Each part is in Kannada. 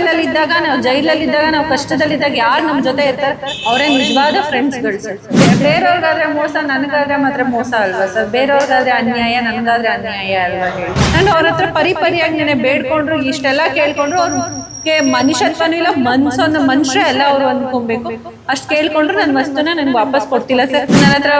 ಹಾಸ್ಪಿಟಲ್ ಇದ್ದಾಗ ನಾವು ಜೈಲಲ್ಲಿ ಇದ್ದಾಗ ನಾವು ಕಷ್ಟದಲ್ಲಿದ್ದಾಗ ಯಾರು ನಮ್ಮ ಜೊತೆ ಇರ್ತಾರೆ? ಅವರೇ ನಿಜವಾದ ಫ್ರೆಂಡ್ಸ್ಗಳು ಸರ್ ಬೇರೆಯವ್ರಿಗಾದ್ರೆ ಮೋಸ, ನನಗಾದ್ರೆ ಮಾತ್ರ ಮೋಸ ಅಲ್ವಾ ಸರ್ ಬೇರೆಯವ್ರಿಗಾದ್ರೆ ಅನ್ಯಾಯ, ನನಗಾದ್ರೆ ಅನ್ಯಾಯ ಅಲ್ವಾ ಹೇಳಿ? ನಾನು ಅವ್ರ ಹತ್ರ ಪರಿ ಪರಿಯಾಗಿ ನೆನೆ ಬೇಡ್ಕೊಂಡ್ರು, ಇಷ್ಟೆಲ್ಲ ಕೇಳ್ಕೊಂಡ್ರು ಅವ್ರಿಗೆ ಮನುಷ್ಯತ್ವನೂ ಇಲ್ಲ ಮನ್ಸೊಂದು ಮನುಷ್ಯ ಎಲ್ಲ ಅವರು ಅಂದ್ಕೊಬೇಕು ಅಷ್ಟು ಕೇಳ್ಕೊಂಡ್ರು ನನ್ನ ವಸ್ತುನ ನನ್ಗೆ ವಾಪಸ್ ಕೊಡ್ತಿಲ್ಲ ಸರ್. ನನ್ನ ಹತ್ರ,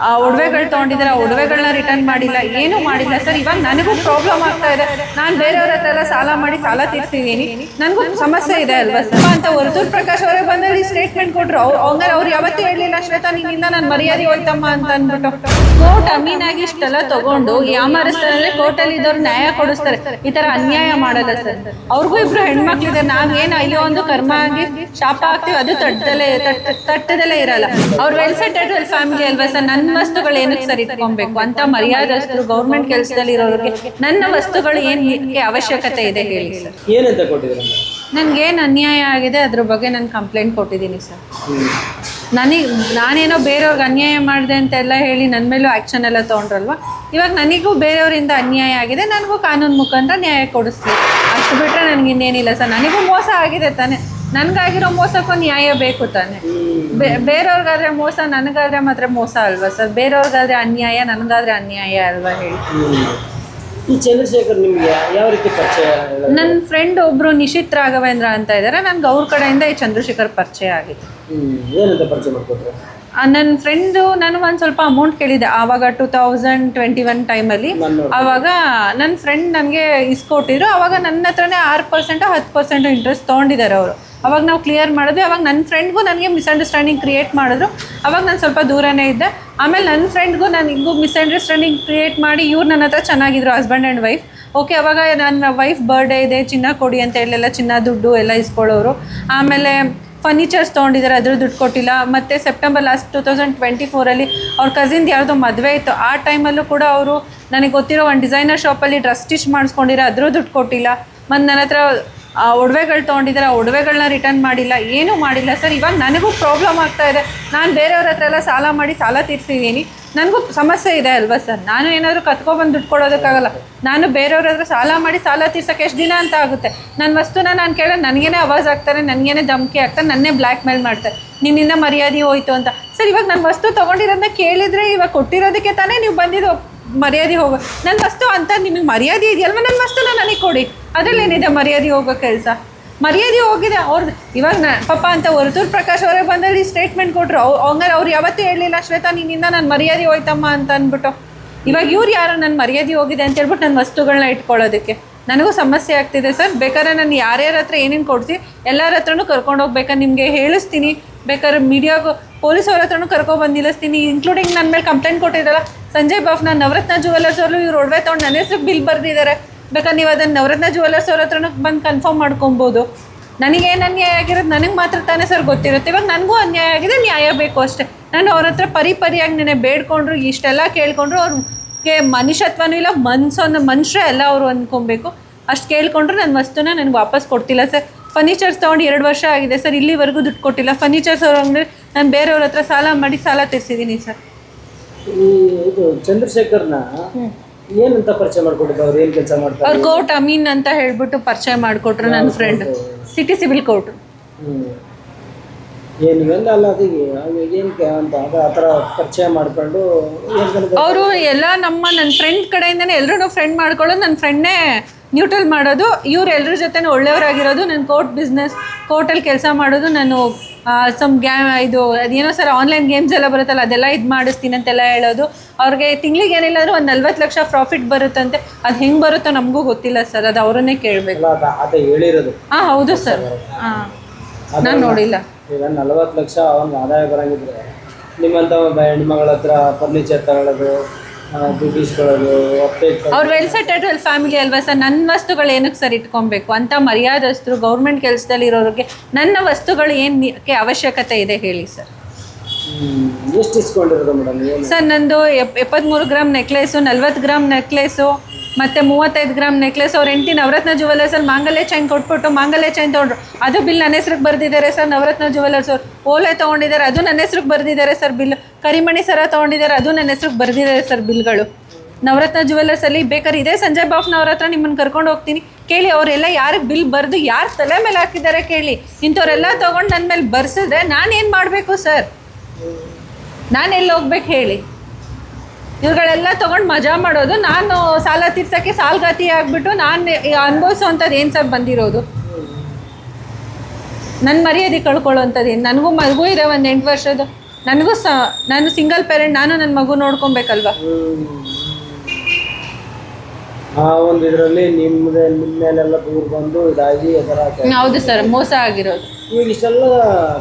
ಆ, ಒಡವೆಗಳು ತೊಗೊಂಡಿದ್ದಾರೆ ಆ ಒಡವೆಗಳನ್ನ ರಿಟರ್ನ್ ಮಾಡಿಲ್ಲ, ಏನೂ ಮಾಡಿಲ್ಲ ಸರ್. ಇವಾಗ ನನಗೂ ಪ್ರಾಬ್ಲಮ್ ಆಗ್ತಾ ಇದೆ. ನಾನು ಬೇರೆಯವ್ರ ಹತ್ರ ಎಲ್ಲ ಸಾಲ ಮಾಡಿ ಸಾಲ ತೀರ್ಸಿದ್ದೀನಿ. ನನಗೂ ಸಮಸ್ಯೆ ಇದೆ ಅಲ್ವಾ ಸರ್? ಅಂತ ಹೊರತೂರ್ ಪ್ರಕಾಶ್ ಅವರೇ ಬಂದಲ್ಲಿ ಸ್ಟೇಟ್ಮೆಂಟ್ ಕೊಟ್ರು. ಅವ್ರು ಹಂಗಾರೆ ಅವ್ರು ಯಾವತ್ತೂ ಹೇಳಲಿಲ್ಲ, ಶ್ವೇತಾ, ನಿನ್ನಿಂದ ನಾನು ಮರ್ಯಾದೆ ಹೋಯ್ತಮ್ಮ ಅಂತ ಅಂದ್ಬಿಟ್ಟು. ಕೋರ್ಟ್ ಆಗಿ ಇಷ್ಟೆಲ್ಲ ತಗೊಂಡು ಯಾಮಾರಿಸ್ತಾರೆ ಕೋರ್ಟಲ್ಲಿ ಇದ್ದವ್ರು ನ್ಯಾಯ ಕೊಡಿಸ್ತಾರೆ. ಈ ತರ ಅನ್ಯಾಯ ಮಾಡಲ್ಲ ಸರ್. ಅವ್ರಿಗೂ ಇಬ್ರು ಹೆಣ್ಮಕ್ಳಿದೆ ನಾವೇನು ಇಲ್ಲಿ ಒಂದು ಕರ್ಮ ಆಗಿ ಶಾಪ ಹಾಕ್ತಿವಿ ಅದು ತಟ್ಟದಲ್ಲೇ ತಟ್ಟ ತಟ್ಟದಲ್ಲೇ ಇರಲ್ಲ. ಅವ್ರು ವೆಲ್ ಸೆಟೆಡ್ ಫ್ಯಾಮಿಲಿ ಅಲ್ವಾ ಸರ್? ನನ್ನ ವಸ್ತುಗಳು ಏನಕ್ಕೆ ಸರ್ ಇಟ್ಕೊಬೇಕು? ಅಂತ ಮರ್ಯಾದಸ್ತರು ಗೌರ್ಮೆಂಟ್ ಕೆಲಸದಲ್ಲಿ ಇರೋರಿಗೆ ನನ್ನ ವಸ್ತುಗಳು ಏನಕ್ಕೆ ಅವಶ್ಯಕತೆ ಇದೆ ಹೇಳಿ ಸರ್. ಏನಂತ ನನ್ಗೇನು ಅನ್ಯಾಯ ಆಗಿದೆ ಅದ್ರ ಬಗ್ಗೆ ನಾನು ಕಂಪ್ಲೇಂಟ್ ಕೊಟ್ಟಿದ್ದೀನಿ ಸರ್. ನನಗೆ ನಾನೇನೋ ಬೇರೆಯವ್ರಿಗೆ ಅನ್ಯಾಯ ಮಾಡಿದೆ ಅಂತೆಲ್ಲ ಹೇಳಿ ನನ್ನ ಮೇಲೂ ಆ್ಯಕ್ಷನ್ ಎಲ್ಲ ತೊಗೊಂಡ್ರಲ್ವ? ಇವಾಗ ನನಗೂ ಬೇರೆಯವರಿಂದ ಅನ್ಯಾಯ ಆಗಿದೆ ನನಗೂ ಕಾನೂನು ಮುಖಾಂತರ ನ್ಯಾಯ ಕೊಡಿಸ್ಲಿ. ಅಷ್ಟು ಬಿಟ್ಟರೆ ನನಗೆ ಇನ್ನೇನಿಲ್ಲ ಸರ್. ನನಗೂ ಮೋಸ ಆಗಿದೆ ತಾನೆ. ನನಗಾಗಿರೋ ಮೋಸಕ್ಕೂ ನ್ಯಾಯ ಬೇಕು ತಾನೆ. ಬೇರೆಯವ್ರಿಗಾದ್ರೆ ಮೋಸ ನನಗಾದ್ರೆ ಮಾತ್ರ ಮೋಸ ಅಲ್ವಾ ಸರ್? ಬೇರೆಯವ್ರಿಗಾದ್ರೆ ಅನ್ಯಾಯ ನನಗಾದ್ರೆ ಅನ್ಯಾಯ ಅಲ್ವಾ ಹೇಳಿ. ಈ ಚಂದ್ರಶೇಖರ್ ನಿಮಗೆ ಯಾವ ರೀತಿ ಪರಿಚಯ ನನ್ನ ಫ್ರೆಂಡ್ ಒಬ್ರು ನಿಶಿತ್ ರಾಘವೇಂದ್ರ ಅಂತ ಇದ್ದಾರೆ ನನ್ಗೆ ಅವ್ರ ಕಡೆಯಿಂದ ಈ ಚಂದ್ರಶೇಖರ್ ಪರಿಚಯ ಆಗಿದೆ. ಏನಂತ ಪರಿಚಯ ಮಾಡ್ಕೊಟ್ರು? ನನ್ನ ಫ್ರೆಂಡು ನಾನು ಒಂದು ಸ್ವಲ್ಪ ಅಮೌಂಟ್ ಕೇಳಿದೆ ಆವಾಗ ಟೂ ತೌಸಂಡ್ ಟ್ವೆಂಟಿ ಒನ್ ಟೈಮಲ್ಲಿ ಆವಾಗ ನನ್ನ ಫ್ರೆಂಡ್ ನನಗೆ ಇಸ್ಕೊಟ್ಟಿದ್ರು. ಆವಾಗ ನನ್ನ ಹತ್ರನೇ ಆರು ಪರ್ಸೆಂಟು ಹತ್ತು ಪರ್ಸೆಂಟ್ ಇಂಟ್ರೆಸ್ಟ್ ತೊಗೊಂಡಿದ್ದಾರೆ ಅವರು. ಅವಾಗ ನಾವು ಕ್ಲಿಯರ್ ಮಾಡಿದ್ವಿ. ಅವಾಗ ನನ್ನ ಫ್ರೆಂಡ್ಗೂ ನನಗೆ ಮಿಸ್ಅಂಡರ್ಸ್ಟ್ಯಾಂಡಿಂಗ್ ಕ್ರಿಯೇಟ್ ಮಾಡಿದ್ರು. ಅವಾಗ ನಾನು ಸ್ವಲ್ಪ ದೂರನೇ ಇದ್ದೆ. ಆಮೇಲೆ ನನ್ನ ಫ್ರೆಂಡ್ಗೂ ನನಗೂ ಮಿಸ್ಅಂಡರ್ಸ್ಟ್ಯಾಂಡಿಂಗ್ ಕ್ರಿಯೇಟ್ ಮಾಡಿ ಇವ್ರು ನನ್ನ ಹತ್ರ ಚೆನ್ನಾಗಿದ್ರು ಹಸ್ಬೆಂಡ್ ಆ್ಯಂಡ್ ವೈಫ್ ಓಕೆ ಅವಾಗ ನನ್ನ ವೈಫ್ ಬರ್ಡೇ ಇದೆ ಚಿನ್ನ ಕೊಡಿ ಅಂತ ಹೇಳೆಲ್ಲ ಚಿನ್ನ ದುಡ್ಡು ಎಲ್ಲ ಇಸ್ಕೊಳ್ಳೋರು ಆಮೇಲೆ ಫರ್ನಿಚರ್ಸ್ ತೊಗೊಂಡಿದ್ದಾರೆ ಅದ್ರ ದುಡ್ಡು ಕೊಟ್ಟಿಲ್ಲ. ಮತ್ತು September last two thousand twenty ಫೋರಲ್ಲಿ ಅವ್ರ ಕಸಿನ್ದು ಯಾವುದೋ ಮದುವೆ ಇತ್ತು. ಆ ಟೈಮಲ್ಲೂ ಕೂಡ ಅವರು, ನನಗೆ ಗೊತ್ತಿರೋ ಒಂದು ಡಿಸೈನರ್ ಶಾಪಲ್ಲಿ ಡ್ರೆಸ್ ಸ್ಟಿಚ್ ಮಾಡಿಸ್ಕೊಂಡಿರೋ ಅದ್ರ ದುಡ್ಡು ಕೊಟ್ಟಿಲ್ಲ. ಮತ್ತು ನನ್ನ ಹತ್ರ ಆ ಒಡವೆಗಳು ತೊಗೊಂಡಿದ್ದಾರೆ, ಆ ಒಡವೆಗಳನ್ನ ರಿಟರ್ನ್ ಮಾಡಿಲ್ಲ, ಏನೂ ಮಾಡಿಲ್ಲ. ಸರ್, ಇವಾಗ ನನಗೂ ಪ್ರಾಬ್ಲಮ್ ಆಗ್ತಾ ಇದೆ. ನಾನು ಬೇರೆಯವ್ರ ಹತ್ರ ಎಲ್ಲ ಸಾಲ ಮಾಡಿ ಸಾಲ ತೀರ್ಸಿದ್ದೀನಿ. ನನಗೂ ಸಮಸ್ಯೆ ಇದೆ ಅಲ್ವಾ ಸರ್? ನಾನು ಏನಾದರೂ ಕತ್ಕೊಬಂದು ದುಡ್ಡು ಕೊಡೋದಕ್ಕಾಗಲ್ಲ. ನಾನು ಬೇರೆಯವ್ರ ಹತ್ರ ಸಾಲ ಮಾಡಿ ಸಾಲ ತೀರ್ಸೋಕೆ ಎಷ್ಟು ದಿನ ಅಂತ ಆಗುತ್ತೆ? ನನ್ನ ವಸ್ತುನ ನಾನು ಕೇಳ ನನಗೇನೆ ಅವಾಜ್ ಆಗ್ತಾರೆ ನನಗೇನೆ ಧಮಕಿ ಆಗ್ತಾರೆ ನನ್ನೇ ಬ್ಲ್ಯಾಕ್ ಮೇಲ್ ಮಾಡ್ತಾರೆ. ನಿನ್ನಿಂದ ಮರ್ಯಾದೆ ಹೋಯ್ತು ಅಂತ. ಸರ್, ಇವಾಗ ನನ್ನ ವಸ್ತು ತೊಗೊಂಡಿರೋದನ್ನ ಕೇಳಿದರೆ ಇವಾಗ ಕೊಟ್ಟಿರೋದಕ್ಕೆ ತಾನೇ ನೀವು ಬಂದಿದ್ದು ಮರ್ಯಾದೆ ಹೋಗೋ. ನನ್ನ ವಸ್ತು ಅಂತ ನಿಮಗೆ ಮರ್ಯಾದೆ ಇದೆಯಲ್ವ? ನನ್ನ ವಸ್ತುನ ನನಗೆ ಕೊಡಿ. ಅದರಲ್ಲಿ ಏನಿದೆ ಮರ್ಯಾದೆ ಹೋಗೋ ಕೆಲಸ? ಮರ್ಯಾದೆ ಹೋಗಿದೆ ಅವ್ರದ್ದು ಇವಾಗ ನಾ ಪಾಪ ಅಂತ ಹೊರತೂರು ಪ್ರಕಾಶ್ ಅವರೇ ಬಂದಲ್ಲಿ ಸ್ಟೇಟ್ಮೆಂಟ್ ಕೊಟ್ಟರು ಅವ್ರು ಹಂಗಾರೆ ಅವ್ರು ಯಾವತ್ತೂ ಹೇಳಲಿಲ್ಲ, ಶ್ವೇತಾ, ನಿನ್ನಿಂದ ನಾನು ಮರ್ಯಾದೆ ಹೋಯ್ತಮ್ಮ ಅಂತ ಅಂದ್ಬಿಟ್ಟು. ಇವಾಗ ಇವ್ರು ಯಾರೋ ನನ್ನ ಮರ್ಯಾದೆ ಹೋಗಿದೆ ಅಂತ ಹೇಳ್ಬಿಟ್ಟು ನನ್ನ ವಸ್ತುಗಳನ್ನ ಇಟ್ಕೊಳ್ಳೋದಕ್ಕೆ. ನನಗೂ ಸಮಸ್ಯೆ ಆಗ್ತಿದೆ ಸರ್. ಬೇಕಾದ್ರೆ ನಾನು ಯಾರ್ಯಾರ ಹತ್ರ ಏನೇನು ಕೊಡಿಸಿ ಎಲ್ಲರ ಹತ್ರನೂ ಕರ್ಕೊಂಡು ಹೋಗ್ಬೇಕಾದ್ರೆ ನಿಮಗೆ ಹೇಳಿಸ್ತೀನಿ. ಬೇಕಾದ್ರೆ ಮೀಡಿಯಾಗೂ ಪೊಲೀಸ್ ಅವ್ರ ಹತ್ರನೂ ಕರ್ಕೊಂಡು ನಿಲ್ಲಿಸ್ತೀನಿ. ಇನ್ಕ್ಲೂಡಿಂಗ್ ನನ್ನ ಮೇಲೆ ಕಂಪ್ಲೇಂಟ್ ಕೊಟ್ಟಿದ್ದಲ್ಲ ಸಂಜಯ್ ಬಾಫ್ ನಾನು ನವರತ್ನ ಜುವೆಲ್ಲರ್ಸ್ ಅವರು ಇವ್ರು ಒಡವೆ ತೊಗೊಂಡು ನನ್ನ ಹೆಸ್ರಿಗೆ ಬಿಲ್ ಬರೆದಿದ್ದಾರೆ ಬೇಕಾದ್ರೆ ನೀವು ಅದನ್ನು ನವರತ್ನ ಜುವೆಲ್ಲರ್ಸ್ ಅವ್ರ ಹತ್ರನೂ ಬಂದು ಕನ್ಫರ್ಮ್ ಮಾಡ್ಕೊಬೋದು. ನನಗೇನು ಅನ್ಯಾಯ ಆಗಿರೋದು ನನಗೆ ಮಾತ್ರ ತಾನೇ ಸರ್ ಗೊತ್ತಿರುತ್ತೆ. ಇವಾಗ ನನಗೂ ಅನ್ಯಾಯ ಆಗಿದೆ ನ್ಯಾಯ ಬೇಕು ಅಷ್ಟೇ. ನಾನು ಅವ್ರ ಹತ್ರ ಪರಿ ಪರಿಯಾಗಿ ನೆನೆ ಬೇಡ್ಕೊಂಡ್ರು ಇಷ್ಟೆಲ್ಲ ಕೇಳ್ಕೊಂಡ್ರು ಅವ್ರಿಗೆ ಮನುಷ್ಯತ್ವನೂ ಇಲ್ಲ ಮನ್ಸೊಂದು ಮನುಷ್ಯ ಎಲ್ಲ ಅವರು ಅಂದ್ಕೊಬೇಕು ಅಷ್ಟು ಕೇಳ್ಕೊಂಡ್ರು ನನ್ನ ವಸ್ತುನ ನನಗೆ ವಾಪಸ್ ಕೊಡ್ತಿಲ್ಲ ಸರ್ ಫರ್ನಿಚರ್ಸ್ ತೊಗೊಂಡು ಎರಡು ವರ್ಷ ಆಗಿದೆ ಸರ್ ಇಲ್ಲಿವರೆಗೂ ದುಡ್ಡು ಕೊಟ್ಟಿಲ್ಲ. ಫರ್ನಿಚರ್ಸ್ ಅವ್ರು ಅಂದರೆ ನಾನು ಬೇರೆಯವ್ರ ಹತ್ರ ಸಾಲ ಮಾಡಿ ಸಾಲ ತೀರ್ಸಿದ್ದೀನಿ ಸರ್ ಈ ಇದು ಚಂದ್ರಶೇಖರ್ನ ಏನಂತ ಪರಿಚಯ ಮಾಡ್ಕೊಟ್ಟಿದ್ದು ಅವ್ರು ಏನ್ ಕೆಲಸ ಮಾಡ್ತಾರೆ? ಅವ್ರು ಕೋರ್ಟ್ ಅಮೀನ್ ಅಂತ ಹೇಳ್ಬಿಟ್ಟು ಪರಿಚಯ ಮಾಡಿಕೊಟ್ರು ನನ್ನ ಫ್ರೆಂಡ್ ಸಿಟಿ ಸಿವಿಲ್ ಕೋರ್ಟ್ ಏನು ಇವೆಲ್ಲ ಅಲ್ಲ ಅದು ಏನಕ್ಕೆ ಅಂತ ಆ ಥರ ಪರಿಚಯ ಮಾಡಿಕೊಂಡು ಅವರು ಎಲ್ಲ ನಮ್ಮ ನನ್ನ ಫ್ರೆಂಡ್ ಕಡೆಯಿಂದನೇ ಎಲ್ಲರೂ ಫ್ರೆಂಡ್ ಮಾಡ್ಕೊಳ್ಳೋದು ನನ್ನ ಫ್ರೆಂಡ್ನೇ ನ್ಯೂಟ್ರಲ್ ಮಾಡೋದು ಇವ್ರು ಎಲ್ಲರ ಜೊತೆ ಒಳ್ಳೆಯವರಾಗಿರೋದು ನನ್ನ ಕೋರ್ಟ್ ಬಿಸ್ನೆಸ್ ಕೋರ್ಟಲ್ಲಿ ಕೆಲಸ ಮಾಡೋದು ನಾನು ಸಮ್ ಗ್ಯಾ ಇದು ಅದೇನೋ ಸರ್ ಆನ್ಲೈನ್ ಗೇಮ್ಸ್ ಎಲ್ಲ ಬರುತ್ತಲ್ಲ ಅದೆಲ್ಲ ಇದು ಮಾಡಿಸ್ತೀನಿ ಅಂತೆಲ್ಲ ಹೇಳೋದು. ಅವ್ರಿಗೆ ತಿಂಗ್ಳಿಗೆ ಏನಿಲ್ಲ ಅಂದ್ರೆ ಒಂದು ನಲ್ವತ್ತು ಲಕ್ಷ ಪ್ರಾಫಿಟ್ ಬರುತ್ತಂತೆ. ಅದು ಹೆಂಗೆ ಬರುತ್ತೋ ನಮಗೂ ಗೊತ್ತಿಲ್ಲ ಸರ್ ಅದು ಅವರನ್ನೇ ಕೇಳಬೇಕು. ಹಾಂ ಹೌದು ಸರ್. ಹಾಂ ನಾನು ನೋಡಿಲ್ಲ. ಈಗ ನಲವತ್ತು ಲಕ್ಷ ಅವ್ನಿಗೆ ಆದಾಯ ಬರಂಗಿದ್ರೆ ನಿಮ್ಮಂಥ ಹೆಣ್ಮಗಳ ಹತ್ರ ಫರ್ನಿಚರ್ ತಗೊಳ್ಳೋದು ವೆಲ್. ಅವ್ರು ವೆಲ್ ಸೆಟೆಡ್ ಫ್ಯಾಮಿಲಿ ಅಲ್ವಾ ಸರ್? ನನ್ನ ವಸ್ತುಗಳು ಏನಕ್ಕೆ ಸರ್ ಇಟ್ಕೊಬೇಕು? ಅಂತ ಮರ್ಯಾದಸ್ತರು ಗೌರ್ಮೆಂಟ್ ಕೆಲಸದಲ್ಲಿ ಇರೋರಿಗೆ ನನ್ನ ವಸ್ತುಗಳು ಏನಕ್ಕೆ ಅವಶ್ಯಕತೆ ಇದೆ ಹೇಳಿ ಸರ್. ಸರ್ ನಂದು ಎಪ್ ಎಪ್ಪತ್ತ್ಮೂರು ಗ್ರಾಮ್ ನೆಕ್ಲೇಸು ನಲ್ವತ್ತು ಗ್ರಾಮ್ ನೆಕ್ಲೇಸು ಮತ್ತು ಮೂವತ್ತೈದು ಗ್ರಾಮ್ ನೆಕ್ಲೆಸ್ ಅವ್ರ ಎಂಟಿ ನವರತ್ನ ಜುವೆಲ್ಲರ್ಸಲ್ಲಿ ಮಾಂಗಲ್ಯ ಚೈನ್ ಕೊಟ್ಬಿಟ್ಟು ಮಾಂಗಲ್ಯ ಚೈನ್ ತೊಗೊಂಡ್ರು. ಅದು ಬಿಲ್ ನನ್ನ ಹೆಸ್ರಿಗೆ ಬರೆದಿದ್ದಾರೆ ಸರ್ ನವರತ್ನ ಜುವೆಲ್ಲರ್ಸ್ ಅವ್ರು. ಓಲೆ ತೊಗೊಂಡಿದ್ದಾರೆ, ಅದು ನನ್ನ ಹೆಸ್ರಿಗೆ ಬರೆದಿದ್ದಾರೆ ಸರ್ ಬಿಲ್ ಕರಿಮಣಿ ಸರ ತೊಗೊಂಡಿದ್ದಾರೆ, ಅದು ನನ್ನ ಹೆಸ್ರಿಗೆ ಬರೆದಿದ್ದಾರೆ ಸರ್ ಬಿಲ್ಗಳು ನವರತ್ನ ಜ್ಯುವೆಲ್ಲರ್ಸಲ್ಲಿ ಬೇಕಾದ್ರೆ ಇದೇ ಸಂಜಯ್ ಬಾಫ್ನವ್ರ ಹತ್ರ ನಿಮ್ಮನ್ನು ಕರ್ಕೊಂಡು ಹೋಗ್ತೀನಿ. ಕೇಳಿ ಅವರೆಲ್ಲ ಯಾರಿಗೆ ಬಿಲ್ ಬರೆದು ಯಾರು ತಲೆ ಮೇಲೆ ಹಾಕಿದ್ದಾರೆ ಕೇಳಿ. ಇಂಥವರೆಲ್ಲ ತೊಗೊಂಡು ನನ್ನ ಮೇಲೆ ಬರ್ಸಿದ್ರೆ ನಾನು ಏನು ಮಾಡಬೇಕು ಸರ್ ನಾನು ಎಲ್ಲಿ ಹೋಗ್ಬೇಕು ಹೇಳಿ? ಇವ್ರುಗಳೆಲ್ಲ ತಗೊಂಡು ಮಜಾ ಮಾಡೋದು. ನಾನು ಸಾಲ ತೀರ್ಸೋಕ್ಕೆ ಸಾಲ್ಗತಿ ಆಗಿಬಿಟ್ಟು ನಾನು ಅನುಭವಿಸೋವಂಥದ್ದು ಏನು ಸರ್ ಬಂದಿರೋದು? ನನ್ನ ಮರ್ಯಾದೆ ಕಳ್ಕೊಳ್ಳೋವಂಥದ್ದು ಏನು? ನನಗೂ ಮಗು ಇದೆ ಒಂದು ಎಂಟು ವರ್ಷದ್ದು. ನನಗೂ ಸ ನಾನು ಸಿಂಗಲ್ ಪೇರೆಂಟ್ ನಾನು ನನ್ನ ಮಗು ನೋಡ್ಕೊಬೇಕಲ್ವ? ಆ ಒಂದು ಇದರಲ್ಲಿ ನಿಮ್ಮದೇ ನಿಮ್ಮ ಮೇಲೆಲ್ಲ ದೂರ ಬಂದು ಇದಾಗಿ ಅದರ ಹೌದು ಸರ್ ಮೋಸ ಆಗಿರೋದು. ಈಗ ಇಷ್ಟೆಲ್ಲ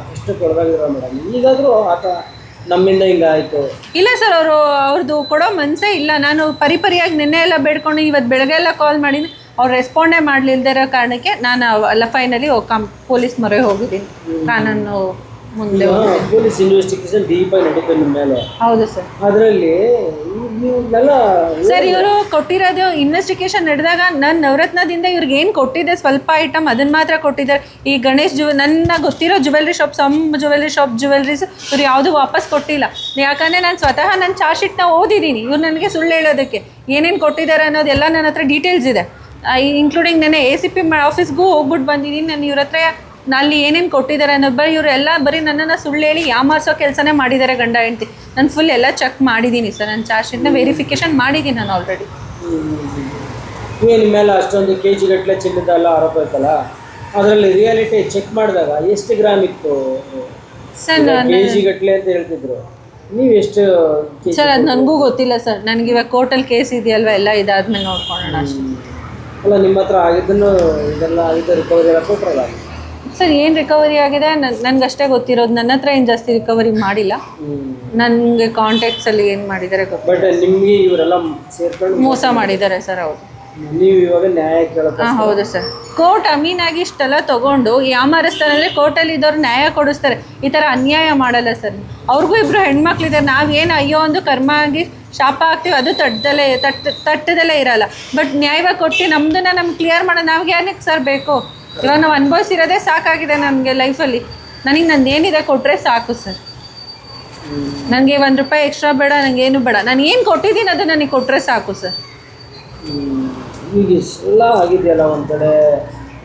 ಕಷ್ಟ ಮೇಡಮ್. ಈಗಾದರೂ ಆತ ನಮ್ಮಿಂದ ಆಯ್ತು. ಇಲ್ಲ ಸರ್ ಅವರು ಅವ್ರದ್ದು ಕೊಡೋ ಮನಸ್ಸೇ ಇಲ್ಲ. ನಾನು ಪರಿಪರಿಯಾಗಿ ನಿನ್ನೆ ಎಲ್ಲ ಬೇಡ್ಕೊಂಡು ಇವತ್ತು ಬೆಳಗ್ಗೆ ಎಲ್ಲ ಕಾಲ್ ಮಾಡೀನಿ. ಅವ್ರು ರೆಸ್ಪಾಂಡೇ ಮಾಡಲಿಲ್ದೇ ಇರೋ ಕಾರಣಕ್ಕೆ ನಾನು ಅಲ್ಲ ಫೈನಲಿ ಕಂ ಪೊಲೀಸ್ ಮೊರೆ ಹೋಗಿದ್ದೀನಿ. ಕಾನೂನು ಮುಂದೆ ಪೊಲೀಸ್ ಇನ್ವೆಸ್ಟಿಗೇಷನ್ ನಿಮ್ಮ ಮೇಲೆ. ಹೌದು ಸರ್. ಅದರಲ್ಲಿ ನೀವೆಲ್ಲ ಸರ್ ಇವರು ಕೊಟ್ಟಿರೋದು ಇನ್ವೆಸ್ಟಿಗೇಷನ್ ನಡೆದಾಗ ನನ್ನ ನವರತ್ನದಿಂದ ಇವ್ರಿಗೆ ಏನು ಕೊಟ್ಟಿದೆ? ಸ್ವಲ್ಪ ಐಟಮ್ ಅದನ್ನ ಮಾತ್ರ ಕೊಟ್ಟಿದ್ದಾರೆ. ಈ ಗಣೇಶ್ ಜು ನನ್ನ ಗೊತ್ತಿರೋ jewellery shop some jewellery shop jewelleries ಇವ್ರು ಯಾವುದು ವಾಪಸ್ ಕೊಟ್ಟಿಲ್ಲ. ಯಾಕಂದರೆ ನಾನು ಸ್ವತಃ ನನ್ನ ಚಾರ್ಜ್ ಶೀಟ್ನ ಓದಿದ್ದೀನಿ ಇವ್ರು ನನಗೆ ಸುಳ್ಳು ಹೇಳೋದಕ್ಕೆ. ಏನೇನು ಕೊಟ್ಟಿದ್ದಾರೆ ಅನ್ನೋದೆಲ್ಲ ನನ್ನ ಹತ್ರ ಡೀಟೇಲ್ಸ್ ಇದೆ. ಇನ್ಕ್ಲೂಡಿಂಗ್ ನೆನೆ ಎ ಸಿ ಪಿ ಆಫೀಸ್ಗೂ ಹೋಗ್ಬಿಟ್ಟು ಬಂದಿದ್ದೀನಿ ನಾನು ಇವ್ರ ಹತ್ರ ಅಲ್ಲಿ ಏನೇನು ಕೊಟ್ಟಿದ್ದಾರೆ ಅನ್ನೋದು ಬರೀ ಇವರೆಲ್ಲ ಬರೀ ನನ್ನನ್ನು ಸುಳ್ಳು ಹೇಳಿ ಯಾಮಾರಿಸೋ ಕೆಲಸನೇ ಮಾಡಿದ್ದಾರೆ ಗಂಡ ಹೆಂಡ್ತಿ ನಾನು ಫುಲ್ ಎಲ್ಲ ಚೆಕ್ ಮಾಡಿದ್ದೀನಿ ಸರ್ ನನ್ನ ಚಾರ್ಜ್ ವೆರಿಫಿಕೇಶನ್ ಮಾಡಿದ್ದೀನಿ ನಾನು ಆಲ್ರೆಡಿ ನಿಮ್ಮ ಮೇಲೆ ಅಷ್ಟೊಂದು ಕೆ ಜಿ ಗಟ್ಟಲೆ ಚಿನ್ನದ ಎಲ್ಲ ಆರೋಪ ಇತ್ತಲ್ಲ ಅದರಲ್ಲಿ ರಿಯಾಲಿಟಿ ಚೆಕ್ ಮಾಡಿದಾಗ ಎಷ್ಟು ಗ್ರಾಮ್ ಇತ್ತು ಸರ್ ಕೆ ಜಿ ಗಟ್ಟಲೆ ಅಂತ ಹೇಳ್ತಿದ್ರು ನೀವು ಎಷ್ಟು ಸರ್ ಅದು ನನಗೂ ಗೊತ್ತಿಲ್ಲ ಸರ್ ನನಗೆ ಇವಾಗ ಕೋರ್ಟಲ್ಲಿ ಕೇಸ್ ಇದೆಯಲ್ವ ಎಲ್ಲ ಇದಾದ್ಮೇಲೆ ನೋಡ್ಕೊಳ್ಳೋಣ ಅಷ್ಟೇ ಅಲ್ಲ ನಿಮ್ಮ ಹತ್ರ ಆಗಿದ್ದನ್ನು ಇದೆಲ್ಲ ಆಗಿದ್ದ ರಿಕವರಿ ಎಲ್ಲ ಕೊಟ್ರಲ್ಲ ಸರ್ ಏನು ರಿಕವರಿ ಆಗಿದೆ? ನನಗಷ್ಟೇ ಗೊತ್ತಿರೋದು ನನ್ನ ಹತ್ರ ಏನು ಜಾಸ್ತಿ ರಿಕವರಿ ಮಾಡಿಲ್ಲ. ನನಗೆ ಕಾಂಟ್ಯಾಕ್ಟ್ಸಲ್ಲಿ ಏನು ಮಾಡಿದ್ದಾರೆ ಗೊತ್ತು. ಬಟ್ ನಿಮಗೆ ಇವರೆಲ್ಲ ಸೇರ್ಕೊಂಡು ಮೋಸ ಮಾಡಿದ್ದಾರೆ ಸರ್ ಅವರು ನೀವು ಇವಾಗ ನ್ಯಾಯ ಕೇಳಕ್ಕೆ ಹಾಂ ಹೌದು ಸರ್. ಕೋರ್ಟ್ ಅಮೀನಾಗಿ ಇಷ್ಟೆಲ್ಲ ತೊಗೊಂಡು ಯಾಮಾರಿಸ್ತಾರೆ ಅಂದರೆ ಕೋರ್ಟಲ್ಲಿ ಇದ್ದವ್ರು ನ್ಯಾಯ ಕೊಡಿಸ್ತಾರೆ. ಈ ಥರ ಅನ್ಯಾಯ ಮಾಡಲ್ಲ ಸರ್. ಅವ್ರಿಗೂ ಇಬ್ಬರು ಹೆಣ್ಮಕ್ಳಿದ್ದಾರೆ. ನಾವೇನು ಅಯ್ಯೋ ಒಂದು ಕರ್ಮ ಆಗಿ ಶಾಪ ಹಾಕ್ತೀವಿ ಅದು ತಟ್ಟದಲ್ಲೇ ತಟ್ಟ ತಟ್ಟದಲ್ಲೇ ಇರಲ್ಲ. ಬಟ್ ನ್ಯಾಯವಾಗಿ ಕೊಟ್ಟು ನಮ್ಮದನ್ನ ನಮ್ಗೆ ಕ್ಲಿಯರ್ ಮಾಡೋದು ನಮ್ಗೆ ಏನಕ್ಕೆ ಸರ್ ಬೇಕು? ಇವಾಗ ನಾವು ಅನುಭವಿಸಿರೋದೇ ಸಾಕಾಗಿದೆ ನನಗೆ ಲೈಫಲ್ಲಿ ನನಗೆ ನಂದು ಏನಿದೆ ಕೊಟ್ಟರೆ ಸಾಕು ಸರ್ ನನಗೆ ಒಂದು ರೂಪಾಯಿ ಎಕ್ಸ್ಟ್ರಾ ಬೇಡ ನನಗೆ ಏನು ಬೇಡ. ನಾನು ಏನು ಕೊಟ್ಟಿದ್ದೀನಿ ಅದು ನನಗೆ ಕೊಟ್ಟರೆ ಸಾಕು ಸರ್. ಈಗ ಇಷ್ಟೆಲ್ಲ ಆಗಿದೆಯಲ್ಲ ಒಂದು ಕಡೆ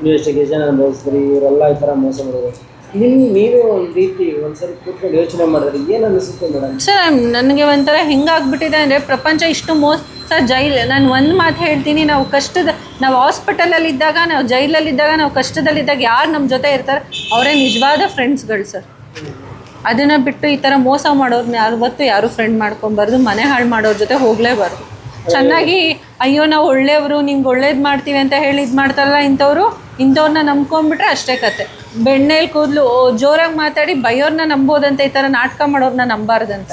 ಇನ್ವೆಸ್ಟಿಗೇಷನ್ ಅನುಭವಿಸ್ತೀರಿ ಇವರೆಲ್ಲ ಈ ಥರ ಮೋಸ ಮಾಡೋದು ನಿಮ್ಮ ನೀವೇ ಒಂದು ರೀತಿ ಒಂದ್ಸರಿ ಕೂತ್ಕೊಂಡು ಯೋಚನೆ ಮಾಡಿದ್ರೆ ಏನು ಅನಿಸುತ್ತೆ ಮೇಡಮ್? ಸರ್ ನನಗೆ ಒಂಥರ ಹೆಂಗಾಗ್ಬಿಟ್ಟಿದೆ ಅಂದರೆ ಪ್ರಪಂಚ ಇಷ್ಟು ಮೋಸ ಸರ್ ಜೈಲ್ ನಾನು ಒಂದು ಮಾತು ಹೇಳ್ತೀನಿ ನಾವು ಕಷ್ಟದ ನಾವು ಹಾಸ್ಪಿಟಲಲ್ಲಿ ಇದ್ದಾಗ ನಾವು ಜೈಲಲ್ಲಿದ್ದಾಗ ನಾವು ಕಷ್ಟದಲ್ಲಿದ್ದಾಗ ಯಾರು ನಮ್ಮ ಜೊತೆ ಇರ್ತಾರೆ ಅವರೇ ನಿಜವಾದ ಫ್ರೆಂಡ್ಸ್ಗಳು ಸರ್. ಅದನ್ನು ಬಿಟ್ಟು ಈ ಥರ ಮೋಸ ಮಾಡೋರ್ನ ಯಾವತ್ತೂ ಯಾರು ಫ್ರೆಂಡ್ ಮಾಡ್ಕೊಬಾರ್ದು ಮನೆ ಹಾಳು ಮಾಡೋರ ಜೊತೆ ಹೋಗಲೇಬಾರ್ದು. ಚೆನ್ನಾಗಿ ಅಯ್ಯೋ ನಾವು ಒಳ್ಳೆಯವರು ನಿಮ್ಗೆ ಒಳ್ಳೇದು ಮಾಡ್ತೀವಿ ಅಂತ ಹೇಳಿ ಇದು ಮಾಡ್ತಾರಲ್ಲ ಇಂಥವ್ರು ಇಂಥವ್ರನ್ನ ನಂಬ್ಕೊಂಡ್ಬಿಟ್ರೆ ಅಷ್ಟೇ ಕತೆ. ಬೆಣ್ಣೆಲಿ ಕೂದಲು ಜೋರಾಗಿ ಮಾತಾಡಿ ಬಯೋರ್ನ ನಂಬೋದಂತ ಈ ಥರ ನಾಟಕ ಮಾಡೋರ್ನ ನಂಬಾರ್ದಂತ.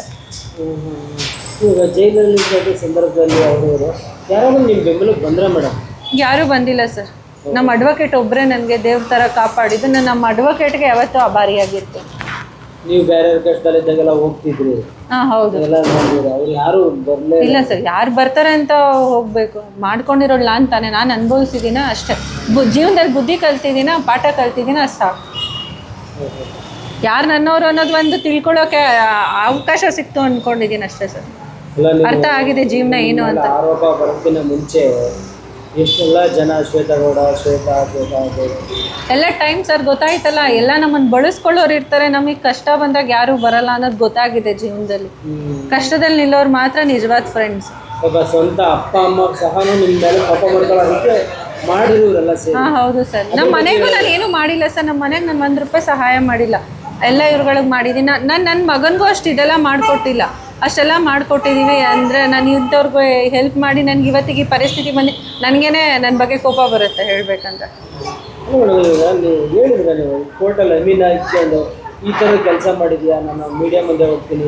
ಈಗ ಜೈಲಲ್ಲಿ ಇದ್ದ ಸಂದರ್ಭದಲ್ಲಿ ಅವರು ಯಾರಾದ್ರೂ ನಿಮ್ಮ ಬೆಂಬಲಕ್ಕೆ ಬಂದ್ರೆ ಮೇಡಮ್? ಯಾರೂ ಬಂದಿಲ್ಲ ಸರ್. ನಮ್ಮ ಅಡ್ವೊಕೇಟ್ ಒಬ್ಬರೇ ನನಗೆ ದೇವ್ರ ಥರ ಕಾಪಾಡಿದ್ದು. ನಾನು ನಮ್ಮ ಅಡ್ವೊಕೇಟ್ಗೆ ಯಾವತ್ತೂ ಆಭಾರಿಯಾಗಿರ್ತೇನೆ ನೀವು ಬೇರೆ ಕಷ್ಟದಲ್ಲಿದ್ದಾಗೆಲ್ಲ ಹೋಗ್ತಿದ್ರಿ. ಹಾಂ ಹೌದು. ಎಲ್ಲ ಅವ್ರು ಯಾರು ಬರಲೇ ಇಲ್ಲ ಸರ್ ಯಾರು ಬರ್ತಾರೆ ಅಂತ ಹೋಗಬೇಕು. ಮಾಡ್ಕೊಂಡಿರೋಲ್ಲ ಅಂತಾನೆ ನಾನು ಅನ್ಭವಿಸಿದ್ದೀನ? ಅಷ್ಟೇ. ಜೀವನದಲ್ಲಿ ಬುದ್ಧಿ ಕಲ್ತಿದ್ದೀನ ಪಾಠ ಕಲ್ತಿದ್ದೀನ ಅಷ್ಟು ಸಾಕು. ಯಾರು ನನ್ನವರು ಅನ್ನೋದು ಒಂದು ತಿಳ್ಕೊಳ್ಳೋಕೆ ಅವಕಾಶ ಸಿಕ್ತು ಅಂದ್ಕೊಂಡಿದ್ದೀನಿ ಅಷ್ಟೇ ಸರ್. ಅರ್ಥ ಆಗಿದೆ ಜೀವನ ಏನು ಅಂತ. ಆರೋಪ ಮುಂಚೆ ಎಷ್ಟೆಲ್ಲ ಜನ ಶ್ವೇತಗೌಡ ಶ್ವೇತಾ ಎಲ್ಲ ಟೈಮ್ ಸರ್ ಗೊತ್ತಾಯ್ತಲ್ಲ ಎಲ್ಲ ನಮ್ಮನ್ನು ಬಳಸ್ಕೊಳ್ಳೋರು ಇರ್ತಾರೆ ನಮಗೆ ಕಷ್ಟ ಬಂದಾಗ ಯಾರೂ ಬರಲ್ಲ ಅನ್ನೋದು ಗೊತ್ತಾಗಿದೆ ಜೀವನದಲ್ಲಿ. ಕಷ್ಟದಲ್ಲಿ ನಿಲ್ಲೋರು ಮಾತ್ರ ನಿಜವಾದ ಫ್ರೆಂಡ್ಸ್ ಒಬ್ಬ ಸ್ವಂತ ಅಪ್ಪ ಅಮ್ಮ ಸಹ ನಿಮ್ಮ ಮೇಲೆ ಮಾಡ್ಕೊಳ್ಳೋದಕ್ಕೆ ಸೇರಿ ಹಾಂ ಹೌದು ಸರ್. ನಮ್ಮ ಮನೆಗೂ ನಾನು ಏನು ಮಾಡಿಲ್ಲ ಸರ್. ನಮ್ಮ ಮನೆಗೆ ನಾನು ಒಂದು ರೂಪಾಯಿ ಸಹಾಯ ಮಾಡಿಲ್ಲ. ಎಲ್ಲ ಇವ್ರುಗಳಿಗೆ ಮಾಡಿದ್ದೀನಿ ನಾನು ನನ್ನ ಮಗನಿಗೂ ಅಷ್ಟು ಇದೆಲ್ಲ ಮಾಡಿಕೊಟ್ಟಿಲ್ಲ. ಅಷ್ಟೆಲ್ಲ ಮಾಡಿಕೊಟ್ಟಿದ್ದೀವಿ ಅಂದರೆ ನಾನು ಇದ್ದವ್ರಿಗೂ ಹೆಲ್ಪ್ ಮಾಡಿ ನನಗೆ ಇವತ್ತಿಗೆ ಈ ಪರಿಸ್ಥಿತಿ ಬಂದು ನನಗೇನೆ ನನ್ನ ಬಗ್ಗೆ ಕೋಪ ಬರುತ್ತೆ ಹೇಳ್ಬೇಕಂತ ಈ ತರ ಕೆಲಸ ಮಾಡಿದ್ಯಾ? ನಾನು ಮೀಡಿಯಾ ಮುಂದೆ ಹೋಗ್ತೀನಿ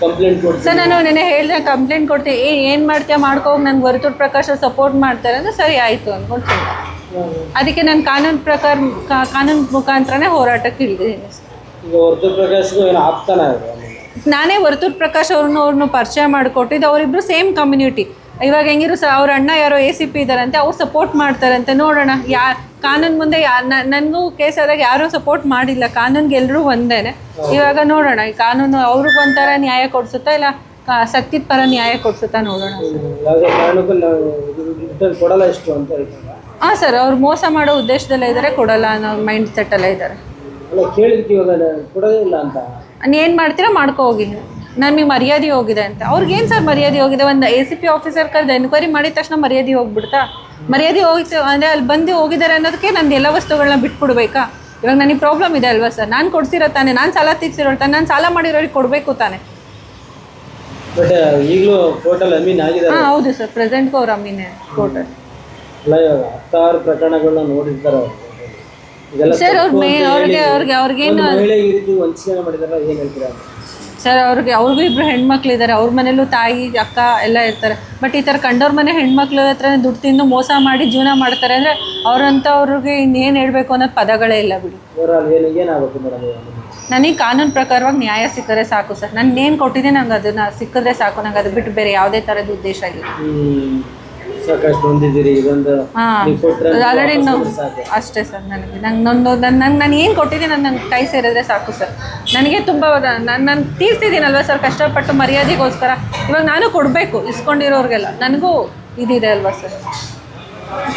ಕಂಪ್ಲೇಂಟ್ ಕೊಡ್ತೀನಿ. ಸರ್ ನಾನು ನೆನೆ ಹೇಳಿದೆ ಕಂಪ್ಲೇಂಟ್ ಕೊಡ್ತೀನಿ. ಏ ಏನು ಮಾಡ್ತೀಯ? ಮಾಡ್ಕೋ ನನ್ಗೆ ವರ್ತೂರ್ ಪ್ರಕಾಶ ಸಪೋರ್ಟ್ ಮಾಡ್ತಾರೆ ಅಂದ್ರೆ ಸರಿ ಆಯಿತು ಅಂದ್ಕೊಂಡು ಸುಮ್ಮನೆ ಅದಕ್ಕೆ ನಾನು ಕಾನೂನು ಪ್ರಕಾರ ಕಾ- ಕಾನೂನು ಮುಖಾಂತರನೇ ಹೋರಾಟಕ್ಕೆ ಇಳಿದಿದ್ದೀನಿ ಸರ್ ಈಗ ವರ್ಧ ಪ್ರಕಾಶ್ಗೂ ಏನೋ ಆಗ್ತಾನ ಇದೆ. ನಾನೇ ವರ್ತೂರ್ ಪ್ರಕಾಶ್ ಅವ್ರನ್ನ ಅವ್ರನ್ನ ಪರಿಚಯ ಮಾಡಿಕೊಟ್ಟಿದ್ದು ಅವರಿಬ್ರು ಸೇಮ್ ಕಮ್ಯುನಿಟಿ ಇವಾಗ ಹೆಂಗಿರು ಸರ್ ಅವ್ರ ಅಣ್ಣ ಯಾರೋ ಎ ಸಿ ಪಿ ಇದ್ದಾರಂತೆ ಅವ್ರು ಸಪೋರ್ಟ್ ಮಾಡ್ತಾರಂತೆ. ನೋಡೋಣ ಯಾ ಕಾನೂನು ಮುಂದೆ ಯಾ ನನಗೂ ಕೇಸ್ ಆದಾಗ ಯಾರೂ ಸಪೋರ್ಟ್ ಮಾಡಿಲ್ಲ. ಕಾನೂನ್ಗೆ ಎಲ್ಲರೂ ಒಂದೇನೆ. ಇವಾಗ ನೋಡೋಣ ಈ ಕಾನೂನು ಅವ್ರಿಗೆ ಒಂಥರ ನ್ಯಾಯ ಕೊಡಿಸುತ್ತಾ ಇಲ್ಲ ಸತ್ಯದ ಪರ ನ್ಯಾಯ ಕೊಡ್ಸುತ್ತಾ ನೋಡೋಣ. ಹಾ ಸರ್ ಅವ್ರು ಮೋಸ ಮಾಡೋ ಉದ್ದೇಶದಲ್ಲೇ ಇದ್ದಾರೆ ಕೊಡಲ್ಲ ಅನ್ನೋ ಮೈಂಡ್ ಸೆಟ್ಟಲ್ಲೇ ಇದ್ದಾರೆ ಅಲ್ಲ ಅಂತ. ಏನು ಮಾಡ್ತೀರಾ ಮಾಡ್ಕೋ ಹೋಗಿ. ನಮಗೆ ಮರ್ಯಾದೆ ಹೋಗಿದೆ ಅಂತ. ಅವ್ರಿಗೇನು ಸರ್ ಮರ್ಯಾದೆ ಹೋಗಿದೆ? ಒಂದು ಎ ಸಿ ಪಿ ಆಫೀಸರ್ ಕರೆದು ಎನ್ಕ್ವೈರಿ ಮಾಡಿದ ತಕ್ಷಣ ಮರ್ಯಾದೆ ಹೋಗ್ಬಿಡ್ತಾ? ಮರ್ಯಾದೆ ಹೋಗಿತ್ತು ಅಂದರೆ ಅಲ್ಲಿ ಬಂದು ಹೋಗಿದ್ದಾರೆ ಅನ್ನೋದಕ್ಕೆ ನಂದು ಎಲ್ಲ ವಸ್ತುಗಳನ್ನ ಬಿಟ್ಬಿಡ್ಬೇಕಾ? ಇವಾಗ ನನಗೆ ಪ್ರಾಬ್ಲಮ್ ಇದೆ ಅಲ್ವಾ ಸರ್? ನಾನು ಕೊಡ್ಸಿರೋ ತಾನೆ. ನಾನು ಸಾಲ ತೀರ್ಸಿರೋ ತಾನೆ. ನಾನು ಸಾಲ ಮಾಡಿರೋರಿಗೆ ಕೊಡಬೇಕು ತಾನೆ. ಬಟ್ ಈಗಲೂ ಟೋಟಲ್ ಅಮೀನ್ ಆಗಿದೆ ಹಾಂ ಹೌದು ಸರ್. ಪ್ರೆಸೆಂಟ್ಗೂ ಅವ್ರು ಅಮೀನೇ ಇವಾಗ ಹತ್ತಾರು ಪ್ರಕರಣಗಳನ್ನ ನೋಡಿರ್ತಾರೆ ಸರ್ ಅವ್ರ ಮೇ ಅಂತ ಅವ್ರಿಗೆ ಅವ್ರಿಗೆ ಅವ್ರಿಗೇನು ವಂಚನೆ ಮಾಡಿದಾರೆ ಏನ್ ಹೇಳ್ತೀರಾ? ಸರ್ ಅವ್ರಿಗೆ ಅವ್ರಿಗೂ ಇಬ್ಬರು ಹೆಣ್ಮಕ್ಳು ಇದ್ದಾರೆ ಅವ್ರ ಮನೇಲೂ ತಾಯಿ ಅಕ್ಕ ಎಲ್ಲ ಇರ್ತಾರೆ. ಬಟ್ ಈ ಥರ ಕಂಡವ್ರ ಮನೆ ಹೆಣ್ಮಕ್ಳ ಹತ್ರ ದುಡ್ಡು ತಿಂದು ಮೋಸ ಮಾಡಿ ಜೀವನ ಮಾಡ್ತಾರೆ ಅಂದರೆ ಅವ್ರಂಥವ್ರಿಗೆ ಇನ್ನೇನು ಹೇಳಬೇಕು ಅನ್ನೋದು ಪದಗಳೇ ಇಲ್ಲ ಬಿಡಿ. ನನಗೆ ಕಾನೂನು ಪ್ರಕಾರವಾಗಿ ನ್ಯಾಯ ಸಿಕ್ಕರೆ ಸಾಕು ಸರ್. ನಾನು ಏನು ಕೊಟ್ಟಿದ್ದೆ ನಂಗೆ ಅದನ್ನು ಸಿಕ್ಕಿದ್ರೆ ಸಾಕು. ನಂಗೆ ಅದು ಬಿಟ್ಟು ಬೇರೆ ಯಾವುದೇ ಥರದ ಉದ್ದೇಶ ಹ್ಮ್. ಸಾಕಷ್ಟು ಹೊಂದಿದ್ದೀರಿ ಇದೊಂದು ನೀವು ಕೊಟ್ರೆ ಆಲ್ರೆಡಿ ಸಾಕು. ಅಷ್ಟೇ ಸರ್ ನನಗೆ. ನಂಗೆ ನೊಂದು ನನ್ನ ನಂಗೆ ನಾನು ಏನು ಕೊಟ್ಟಿದ್ದೀನಿ ನನ್ನ ನಂಗೆ ಕೈ ಸೇರಿದ್ರೆ ಸಾಕು ಸರ್. ನನಗೆ ತುಂಬ ನಾನು ನಾನು ತೀರ್ಸಿದ್ದೀನಲ್ವ ಸರ್ ಕಷ್ಟಪಟ್ಟು ಮರ್ಯಾದೆಗೋಸ್ಕರ. ಇವಾಗ ನಾನು ಕೊಡಬೇಕು ಇಸ್ಕೊಂಡಿರೋರಿಗೆಲ್ಲ. ನನಗೂ ಇದಿದೆ ಅಲ್ವಾ ಸರ್.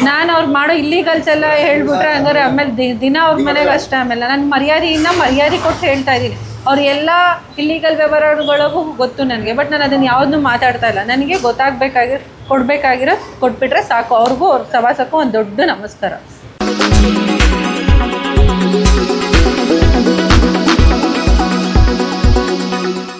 ನಾನು ಅವ್ರು ಮಾಡೋ ಇಲ್ಲಿಗಲ್ಸ್ ಎಲ್ಲ ಹೇಳ್ಬಿಟ್ರೆ ಹಂಗಾರೆ ಆಮೇಲೆ ದಿ- ದಿನ ಅವ್ರ ಮನೆಗೆ ಅಷ್ಟೇ ಆಮೇಲೆ. ನಾನು ಮರ್ಯಾದೆಯಿಂದ ಮರ್ಯಾದೆ ಕೊಟ್ಟು ಹೇಳ್ತಾ ಇದ್ದೀನಿ. ಅವ್ರ ಎಲ್ಲ ಇಲ್ಲಿಗಲ್ ವ್ಯವಹಾರಗಳಿಗೂ ಗೊತ್ತು ನನಗೆ ಬಟ್ ನಾನು ಅದನ್ನು ಯಾವುದನ್ನು ಮಾತಾಡ್ತಾ ಇಲ್ಲ. ನನಗೆ ಗೊತ್ತಾಗಬೇಕಾಗಿರೋ ಕೊಡಬೇಕಾಗಿರೋ ಕೊಟ್ಬಿಟ್ರೆ ಸಾಕು. ಅವ್ರಿಗೂ ಅವ್ರ ಸವಾಸಕ್ಕೂ ಒಂದು ದೊಡ್ಡ ನಮಸ್ಕಾರ.